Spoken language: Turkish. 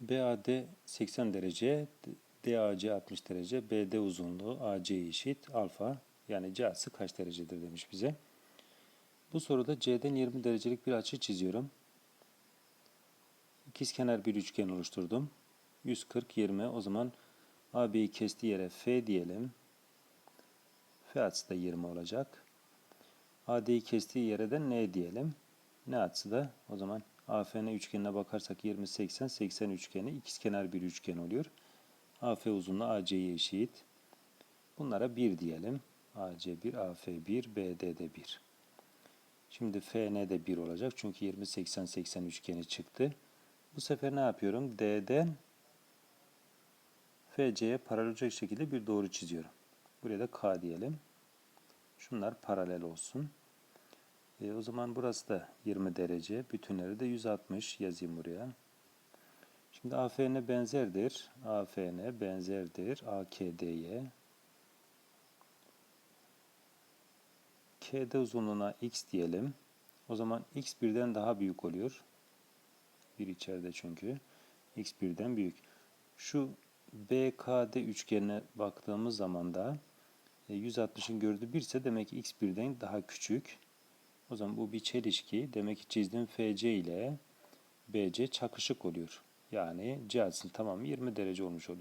BAD 80 derece, DAC 60 derece, BD uzunluğu AC eşit alfa yani C'si kaç derecedir demiş bize. Bu soruda C'den 20 derecelik bir açı çiziyorum. İkizkenar bir üçgen oluşturdum. 140 20 o zaman AB'yi kestiği yere F diyelim. F açısı da 20 olacak. AD'yi kestiği yere de N diyelim. N açısı da o zaman AFN üçgenine bakarsak 20 80 80 üçgeni ikizkenar bir üçgen oluyor. AF uzunluğu AC'ye eşit. Bunlara 1 diyelim. AC 1, AF 1, BD de 1. Şimdi FN de 1 olacak. Çünkü 20 80 80 üçgeni çıktı. Bu sefer ne yapıyorum? D'den FC'ye paralel olacak şekilde bir doğru çiziyorum. Buraya da K diyelim. Şunlar paralel olsun. E, o zaman burası da 20 derece. Bütünleri de 160 yazayım buraya. Şimdi AFN benzerdir. AFN benzerdir. AKD'ye. KD uzunluğuna x diyelim. O zaman x birden daha büyük oluyor. Bir içeride çünkü. x birden büyük. Şu BKD üçgenine baktığımız zaman da 160'ın gördüğü 1 ise demek ki x birden daha küçük. O zaman bu bir çelişki. Demek ki çizdiğim FC ile BC çakışık oluyor. Yani C açısının tamamı 20 derece olmuş oluyor.